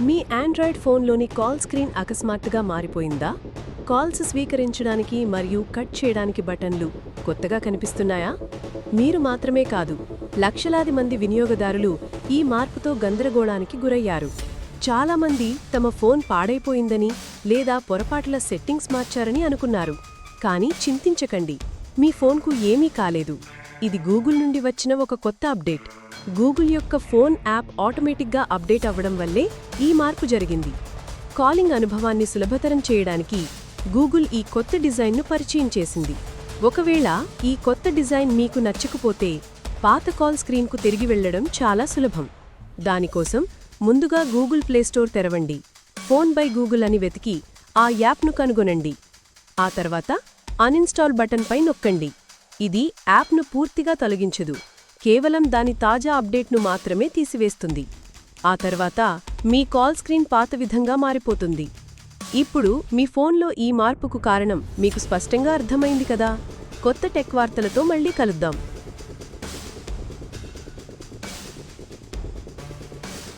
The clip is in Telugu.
మీ ఆండ్రాయిడ్ ఫోన్లోని కాల్ స్క్రీన్ అకస్మాత్తుగా మారిపోయిందా? కాల్స్ స్వీకరించడానికి మరియు కట్ చేయడానికి బటన్లు కొత్తగా కనిపిస్తున్నాయా? మీరు మాత్రమే కాదు లక్షలాది మంది వినియోగదారులు ఈ మార్పుతో గందరగోళానికి గురయ్యారు. చాలామంది తమ ఫోన్ పాడైపోయిందని లేదా పొరపాట్ల సెట్టింగ్స్ మార్చారని అనుకున్నారు. కానీ చింతించకండి మీ ఫోన్కు ఏమీ కాలేదు. ఇది గూగుల్ నుండి వచ్చిన ఒక కొత్త అప్డేట్. గూగుల్ యొక్క ఫోన్ యాప్ ఆటోమేటిక్గా అప్డేట్ అవ్వడం వల్లే ఈ మార్పు జరిగింది. కాలింగ్ అనుభవాన్ని సులభతరం చేయడానికి గూగుల్ ఈ కొత్త డిజైన్ను పరిచయం చేసింది. ఒకవేళ ఈ కొత్త డిజైన్ మీకు నచ్చకపోతే పాత కాల్ స్క్రీన్కు తిరిగి వెళ్ళడం చాలా సులభం. దానికోసం ముందుగా గూగుల్ ప్లేస్టోర్ తెరవండి. ఫోన్ బై గూగుల్ అని వెతికి ఆ యాప్ను కనుగొనండి. ఆ తర్వాత అన్ఇన్స్టాల్ బటన్పై నొక్కండి. ఇది యాప్ను పూర్తిగా తొలగించదు. కేవలం దాని తాజా అప్డేట్ను మాత్రమే తీసివేస్తుంది. ఆ తర్వాత మీ కాల్ స్క్రీన్ పాత విధంగా మారిపోతుంది. ఇప్పుడు మీ ఫోన్లో ఈ మార్పుకు కారణం మీకు స్పష్టంగా అర్థమైంది కదా? కొత్త టెక్ వార్తలతో మళ్ళీ కలుద్దాం.